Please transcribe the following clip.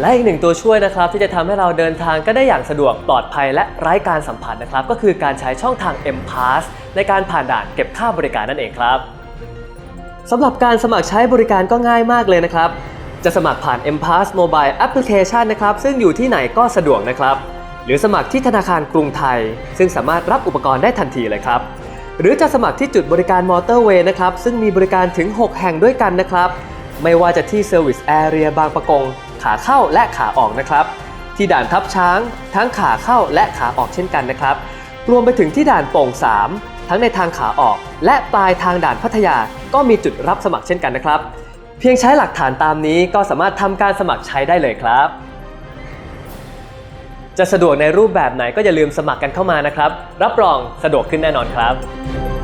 และอีกหนึ่งตัวช่วยนะครับที่จะทำให้เราเดินทางก็ได้อย่างสะดวกปลอดภัยและไร้การสัมผัสนะครับ ก็คือการใช้ช่องทาง M Pass ในการผ่านด่านเก็บค่าบริการนั่นเองครับสำหรับการสมัครใช้บริการก็ง่ายมากเลยนะครับ จะสมัครผ่าน M Pass Mobile Application นะครับ ซึ่งอยู่ที่ไหนก็สะดวกนะครับ หรือสมัครที่ธนาคารกรุงไทย ซึ่งสามารถรับอุปกรณ์ได้ทันทีเลยครับ หรือจะสมัครที่จุดบริการมอเตอร์เวย์นะครับ ซึ่งมีบริการถึง 6 แห่งด้วยกันนะครับ ไม่ว่าจะที่ Service Area บางประกง ขาเข้าและขาออกนะครับ ที่ด่านทับช้าง ทั้งขาเข้าและขาออกเช่นกันนะครับ รวมไปถึงที่ด่านโป่ง 3 ทั้งในทางขาออก และปลายทางด่านพัทยาก็มีจุดรับสมัครเช่นกันนะครับ เพียงใช้หลักฐานตามนี้ก็สามารถทำการสมัครใช้ได้เลยครับ จะสะดวกในรูปแบบไหนก็อย่าลืมสมัครกันเข้ามานะครับ รับรองสะดวกขึ้นแน่นอนครับ